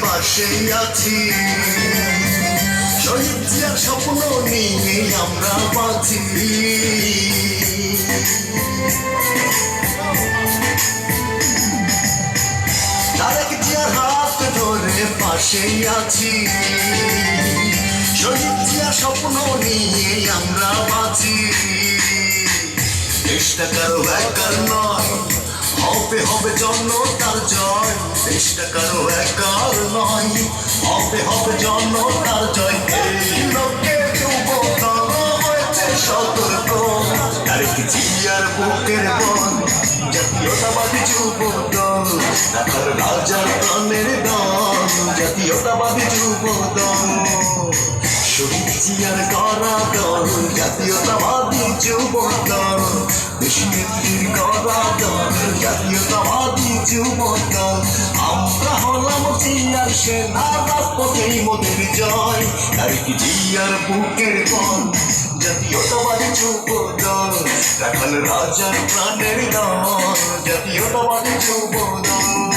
পাশেই আছি। শহীদ জিয়ার স্বপ্ন নিয়ে আমরা বাঁচি। তারেক জিয়ার হাত ধরে পাশেই আছি। শহীদ জিয়ার স্বপ্ন নিয়ে আমরা বাঁচি। দেশটা কারও একার নয়, হবে হবে জনতার জয়। দেশটা কারও একার নয়। হবে হবে জনতার জয়। এই লোকে যুবদল হয়েছে সতর্ক। তারেক জিয়ার বুকের বন? জাতীয়তাবাদী যুবদল, ঢাকার রাজার প্রাণের দল জাতীয়তাবাদী যুবদল, শহীদ জিয়ার করা দল জাতীয়তাবাদী যুবদল, দেশনেত্রীর করা দল জাতীয়তাবাদী যুবদল আমরা হলাম জিয়ার সেনা রাজপথেই মোদের জয় নারী জিয়ার বুকের বল জাতীয়তাবাদী যুবদল। রাখাল রাজার প্রাণের দল জাতীয়তাবাদী যুবদল।